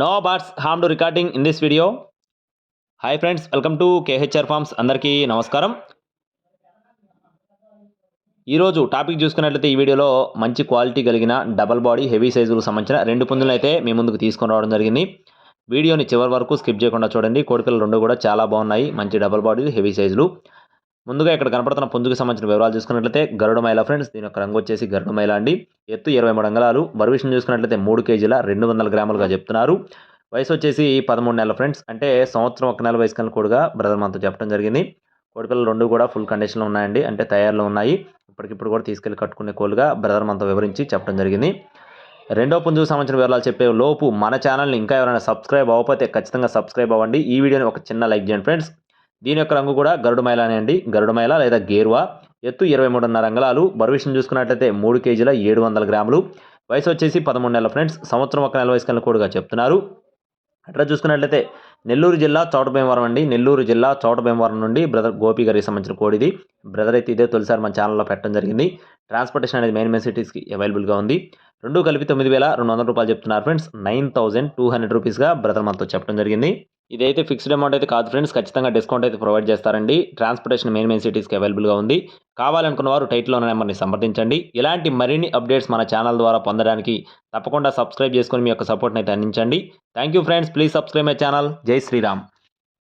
No bots harm to recording in this video hi friends welcome to KHR farms అందరికీ నమస్కారం ఈరోజు topic చూసుకున్నట్లయితే ఈ వీడియోలో మంచి క్వాలిటీ కలిగిన డబల్ బాడీ హెవీ సైజులకు సంబంధించిన రెండు పుంజులు అయితే మీ ముందుకు తీసుకొని రావడం జరిగింది. వీడియోని చివరి వరకు స్కిప్ చేయకుండా చూడండి. కోడికలు రెండు కూడా చాలా బాగున్నాయి. మంచి డబల్ బాడీ హెవీ సైజులు ముందుగా ఇక్కడ కనపడుతున్న పుంజుకు సంబంధించిన వివరాలు చూసుకున్నట్లయితే గరుడ మైల ఫ్రెండ్స్ దీని యొక్క రంగు వచ్చేసి గరుడ మైల అండి. ఎత్తు ఇరవై మూడు అంగళాలు. బరువు విషయం చూసుకున్నట్లయితే మూడు కేజీల రెండు వందల గ్రాములుగా చెప్తున్నారు. వయసు వచ్చేసి పదమూడు నెలల ఫ్రెండ్స్ అంటే సంవత్సరం ఒక నెల వయసు కన్నా కూడా బ్రదర్ మనతో చెప్పడం జరిగింది. కోడిపిల్లలు రెండు కూడా ఫుల్ కండిషన్లో ఉన్నాయండి అంటే తయారులో ఉన్నాయి. ఇప్పటికిప్పుడు కూడా తీసుకెళ్ళి కట్టుకునే కోలుగా బ్రదర్ మనతో వివరించి చెప్పడం జరిగింది. రెండో పుంజుకు సంబంధించిన వివరాలు చెప్పే లోపు మన ఛానల్ని ఇంకా ఎవరైనా సబ్స్క్రైబ్ అవ్వకపోతే ఖచ్చితంగా సబ్స్క్రైబ్ అవ్వండి. ఈ వీడియోని ఒక చిన్న లైక్ చేయండి ఫ్రెండ్స్. దీని యొక్క రంగు కూడా గరుడు మైలానే అండి. గరుడుమైల లేదా గేరువా. ఎత్తు ఇరవై మూడున్నర అంగళాలు. బరువు విషయం చూసుకున్నట్లయితే మూడు కేజీల ఏడు వందల గ్రాములు. వయసు వచ్చేసి పదమూడు నెలల ఫ్రెండ్స్. సంవత్సరం ఒక నెల వయసు కన్నా కూడా చెప్తున్నారు. అట్లా చూసుకున్నట్లయితే నెల్లూరు జిల్లా చోటభీమవరం అండి. నెల్లూరు జిల్లా చోటభీమవరం నుండి బ్రదర్ గోపి గారికి సంబంధించిన కోడిది బ్రదర్ అయితే ఇదే తొలిసారి మన ఛానల్లో పెట్టడం జరిగింది. ట్రాన్స్పోర్టేషన్ అనేది మెయిన్ మెయిన్ సిటీస్కి అవైలబుల్గా ఉంది. రెండు కలిపి తొమ్మిది వేల రెండు వందల రూపాయలు చెప్తున్నారు friends. Nine thousand two hundred రూపీస్గా brother మనతో చెప్పడం జరిగింది. ఇదైతే ఫిక్స్డ్ అమౌంట్ అయితే కాదు ఫ్రెండ్స్ ఖచ్చితంగా డిస్కౌంట్ అయితే ప్రొవైడ్ చేస్తారండి. ట్రాన్స్పోర్టేషన్ మెయిన్ మెయిన్ సిటీస్కి అవైలబుల్గా ఉంది. కావాలనుకున్న వారు టైట్లో ఉన్న నెంబర్ని సంప్రదించండి. ఇలాంటి మరిన్ని అప్డేట్స్ మన ఛానల్ ద్వారా పొందడానికి తప్పకుండా సబ్స్క్రైబ్ చేసుకొని మీ యొక్క సపోర్ట్ని అయితే అందించండి. Thank you friends please subscribe my channel జై శ్రీరామ్.